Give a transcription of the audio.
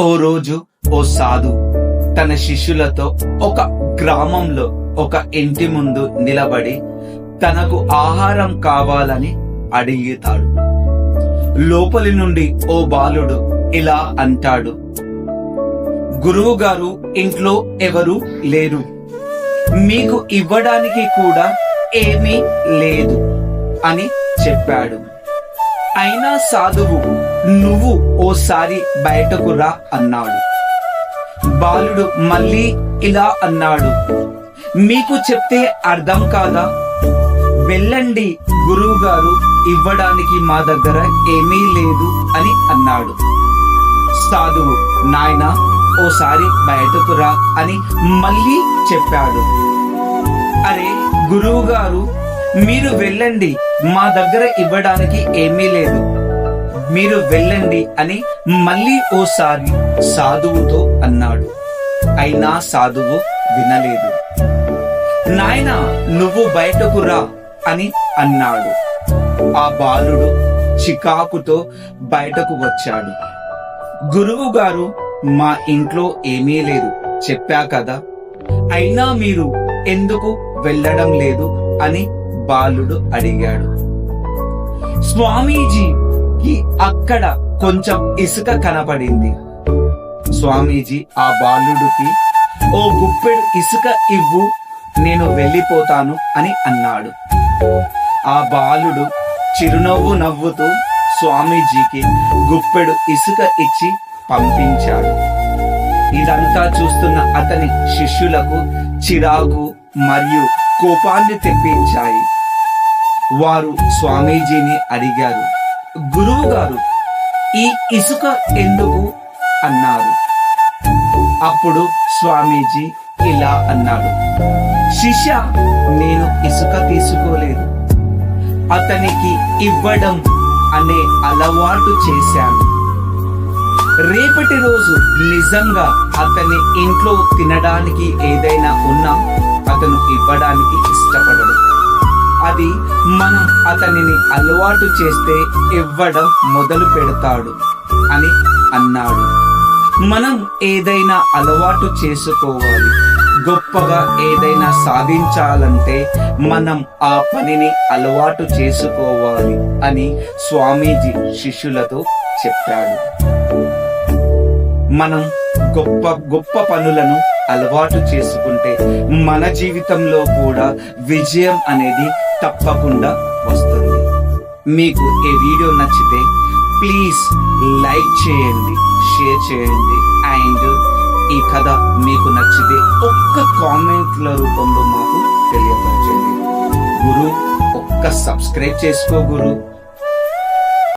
ఓ రోజు ఓ సాధు తన శిష్యులతో ఒక గ్రామంలో ఒక ఇంటి ముందు నిలబడి తనకు ఆహారం కావాలని అడిగితాడు. లోపలి నుండి ఓ బాలుడు ఇలా అంటాడు గురువు గారు ఇంట్లో ఎవరు లేరు. మీకు ఇవ్వడానికి కూడా ఏమీ లేదు అని చెప్పాడు. అయినా సాధువు నువ్వు ఓసారి బయటకు రా అన్నాడు. బాలుడు మళ్ళీ ఇలా అన్నాడు మీకు చెప్తే అర్థం కాదా? వెళ్ళండి గురువు గారు ఇవ్వడానికి మా దగ్గర ఏమీ లేదు అని అన్నాడు. సాధువు నాయన ఓసారి బయటకు రా అని మళ్ళీ చెప్పాడు. అరే గురువు గారు మీరు వెళ్ళండి మా దగ్గర ఇవ్వడానికి ఏమీ లేదు. మీరు వెళ్ళండి అని మళ్ళీ ఓసారి సాధువుతో అన్నాడు. అయినా సాధువు వినలేదు. నాయనా నువ్వు బయటకు రా అని అన్నాడు. ఆ బాలుడు చికాకుతో బయటకు వచ్చాడు. గురువు గారు మా ఇంట్లో ఏమీ లేదు. చెప్పా కదా. అయినా మీరు ఎందుకు వెళ్ళడం లేదు అని బాలుడు అడిగాడు. స్వామీజీ స్వామీజీకి అక్కడ కొంచెం ఇసుక కనపడింది స్వామీజీ ఆ బాలుడికి ఓ గుప్పెడు ఇసుక ఇవ్వు నేను వెళ్ళిపోతాను అని అన్నాడు. ఆ బాలుడు చిరునవ్వు నవ్వుతూ స్వామీజీకి గుప్పెడు ఇసుక ఇచ్చి పంపించాడు. ఇదంతా చూస్తున్న అతని శిష్యులకు చిరాకు మరియు కోపాన్ని తెప్పించాయి. వారు స్వామీజీని అడిగారు గురువు గారు ఈ ఇసుక ఎందుకు అన్నారు? అప్పుడు స్వామీజీ ఇలా అన్నాడు. శిష్య నేను ఇసుక తీసుకోలేదు. అతనికి ఇవ్వడం అనే అలవాటు చేశాను. రేపటి రోజు నిజంగా అతని ఇంట్లో తినడానికి ఏదైనా ఉన్నా అతను ఇవ్వడానికి ఇష్టపడడు. అది మనం అతనిని అలవాటు చేస్తే ఇవ్వడం మొదలు పెడతాడు అని అన్నాడు. మనం ఏదైనా అలవాటు చేసుకోవాలి. గొప్పగా ఏదైనా సాధించాలంటే మనం ఆ పనిని అలవాటు చేసుకోవాలి అని స్వామీజీ శిష్యులతో చెప్పాడు. మనం గొప్ప గొప్ప పనులను అలవాటు చేసుకుంటే మన జీవితంలో కూడా విజయం అనేది తప్పకుండా వస్తుంది. మీకు ఈ వీడియో నచ్చితే ప్లీజ్ లైక్ చేయండి షేర్ చేయండి అండ్ ఈ కథ మీకు నచ్చితే ఒక్క కామెంట్ల రూపంలో మాకు తెలియపరచండి. గురు ఒక్క సబ్స్క్రైబ్ చేసుకో గురు.